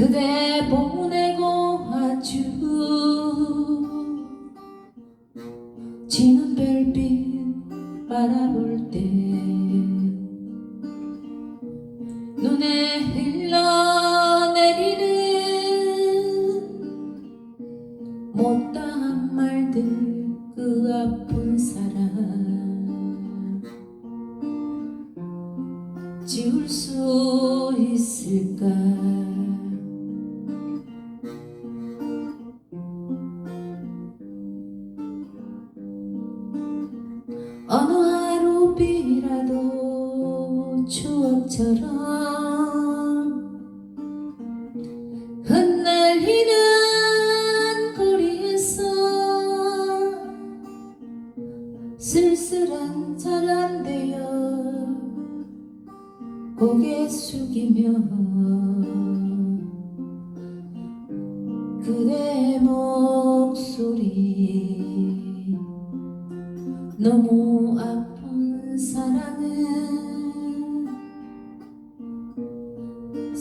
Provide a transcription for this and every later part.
그대 보내고 아주 지는 별빛 바라볼 때 눈에 흘러내리는 못다한 말들 그 아픈 사랑 지울 수 있을까 추억처럼 흩날리는 거리에서 쓸쓸한 사람 되어 고개 숙이며 그대 목소리 너무 아픈 사랑은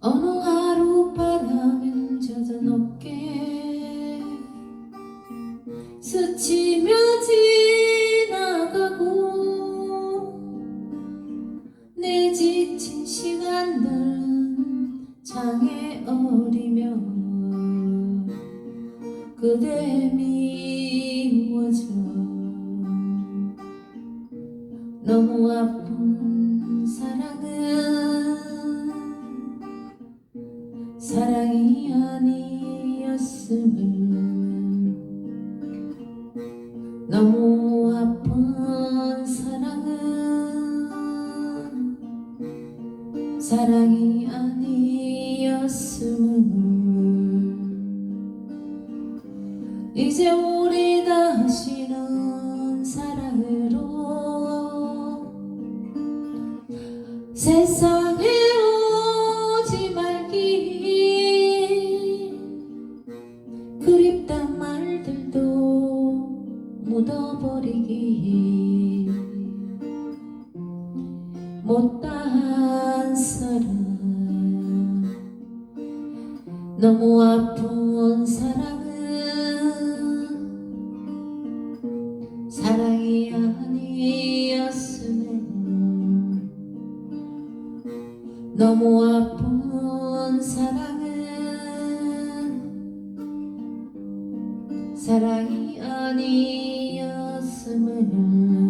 어느 하루 바람은 젖은 어깨 스치며 지나가고 내 지친 시간들은 장애 어리며 그대 미워져. 너무 아픈 사랑이 아니었음을 너무 아픈 사랑은 사랑이 아니었음을 이제 우리 다시는 사랑으로 세상에 묻어버리기 못다한 사랑 너무 아픈 사랑은 사랑이 아니었음을 너무 아픈 사랑은 사랑이 아니 었음을